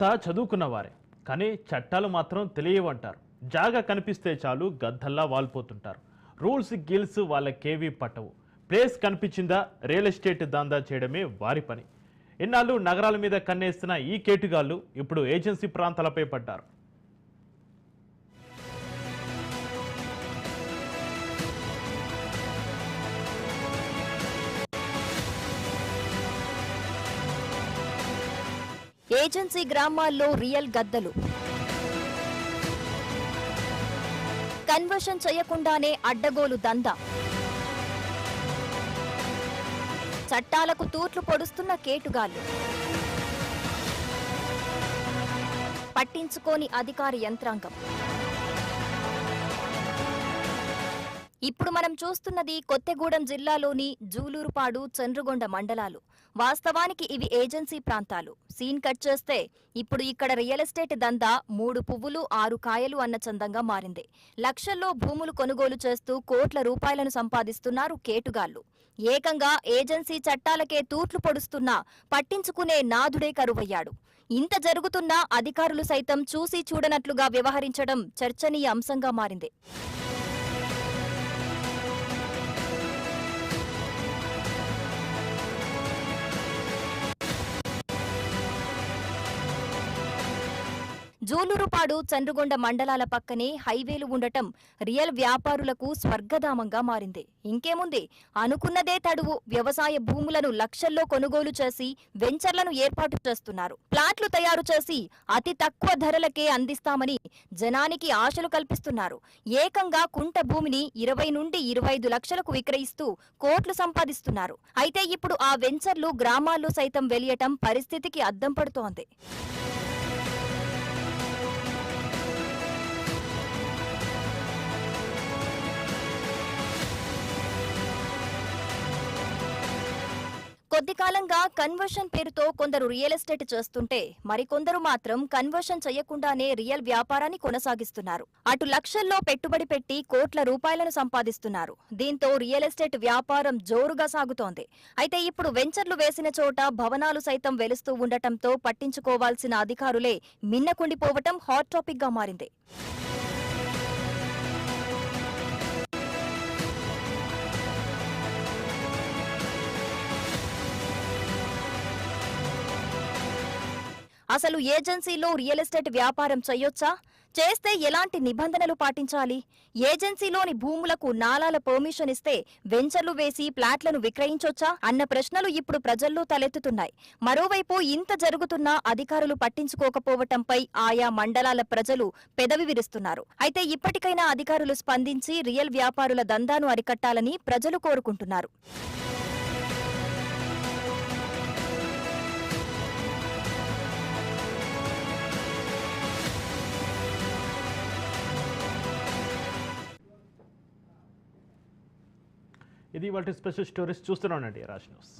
తా చదువుకున్న వారే కానీ చట్టాలు మాత్రం తెలియవంటారు. జాగా కనిపిస్తే చాలు గద్దల్లా వాలిపోతుంటారు. రూల్స్ గిల్స్ వాళ్ళకేవీ పట్టవు. ప్లేస్ కనిపించిందా రియల్ ఎస్టేట్ దందా చేయడమే వారి పని. ఇన్నాళ్ళు నగరాల మీద కన్నేస్తున్న ఈ కేటుగాళ్ళు ఇప్పుడు ఏజెన్సీ ప్రాంతాలపై పడ్డారు. ఏజెన్సీ గ్రామాల్లో రియల్ గద్దలు. కన్వర్షన్ చేయకుండానే అడ్డగోలు దందా. చట్టాలకు తూట్లు పొడుస్తున్న కేటుగాళ్ళు పట్టించుకోని అధికార యంత్రాంగం. ఇప్పుడు మనం చూస్తున్నది కొత్తగూడెం జిల్లాలోని జూలూరుపాడు చంద్రగొండ మండలాలు. వాస్తవానికి ఇవి ఏజెన్సీ ప్రాంతాలు. సీన్ కట్ చేస్తే ఇప్పుడు ఇక్కడ రియల్ ఎస్టేట్ దందా మూడు పువ్వులు ఆరు కాయలు అన్న చందంగా మారింది. లక్షల్లో భూములు కొనుగోలు చేస్తూ కోట్ల రూపాయలను సంపాదిస్తున్నారు కేటుగాళ్ళు ఏకంగా ఏజెన్సీ చట్టాలకే తూట్లు పొడుస్తున్నా పట్టించుకునే నాథుడే కరువయ్యాడు. ఇంత జరుగుతున్నా అధికారులు సైతం చూసి చూడనట్లుగా వ్యవహరించడం చర్చనీయ అంశంగా మారింది. జూలూరుపాడు చంద్రగొండ మండలాల పక్కనే హైవేలు ఉండటం రియల్ వ్యాపారులకు స్వర్గధామంగా మారింది. ఇంకేముంది? అనుకున్నదే తడువు. వ్యవసాయ భూములను లక్షల్లో కొనుగోలు చేసి వెంచర్లను ఏర్పాటు చేస్తున్నారు. ప్లాట్లు తయారు చేసి అతి తక్కువ ధరలకే అందిస్తామని జనానికి ఆశలు కల్పిస్తున్నారు. ఏకంగా కుంట భూమిని ఇరవై నుండి ఇరవై ఐదు లక్షలకు విక్రయిస్తూ కోట్లు సంపాదిస్తున్నారు. అయితే ఇప్పుడు ఆ వెంచర్లు గ్రామాల్లో సైతం వెలియటం పరిస్థితికి అద్దం పడుతోంది. కొద్ది కాలంగా కన్వర్షన్ పేరుతో కొందరు రియల్ ఎస్టేట్ చేస్తుంటే మరికొందరు మాత్రం కన్వర్షన్ చేయకుండానే రియల్ వ్యాపారాన్ని కొనసాగిస్తున్నారు. అటు లక్షల్లో పెట్టుబడి పెట్టి కోట్ల రూపాయలను సంపాదిస్తున్నారు. దీంతో రియల్ ఎస్టేట్ వ్యాపారం జోరుగా సాగుతోంది. అయితే ఇప్పుడు వెంచర్లు వేసిన చోట భవనాలు సైతం వెలుస్తూ ఉండటంతో పట్టించుకోవాల్సిన అధికారులే మిన్నకుండిపోవటం హాట్ టాపిక్గా మారింది. అసలు ఏజెన్సీలో రియల్ ఎస్టేట్ వ్యాపారం చేయొచ్చా? చేస్తే ఎలాంటి నిబంధనలు పాటించాలి? ఏజెన్సీలోని భూములకు నాలాల పర్మిషన్ ఇస్తే వెంచర్లు వేసి ప్లాట్లను విక్రయించొచ్చా? అన్న ప్రశ్నలు ఇప్పుడు ప్రజల్లో తలెత్తుతున్నాయి. మరోవైపు ఇంత జరుగుతున్నా అధికారులు పట్టించుకోకపోవటంపై ఆయా మండలాల ప్రజలు పెదవి విరుస్తున్నారు. అయితే ఇప్పటికైనా అధికారులు స్పందించి రియల్ వ్యాపారుల దందాను అరికట్టాలని ప్రజలు కోరుకుంటున్నారు. ఇది వాటి స్పెషల్ స్టోరీస్ చూస్తున్నానండి రాజ్ న్యూస్.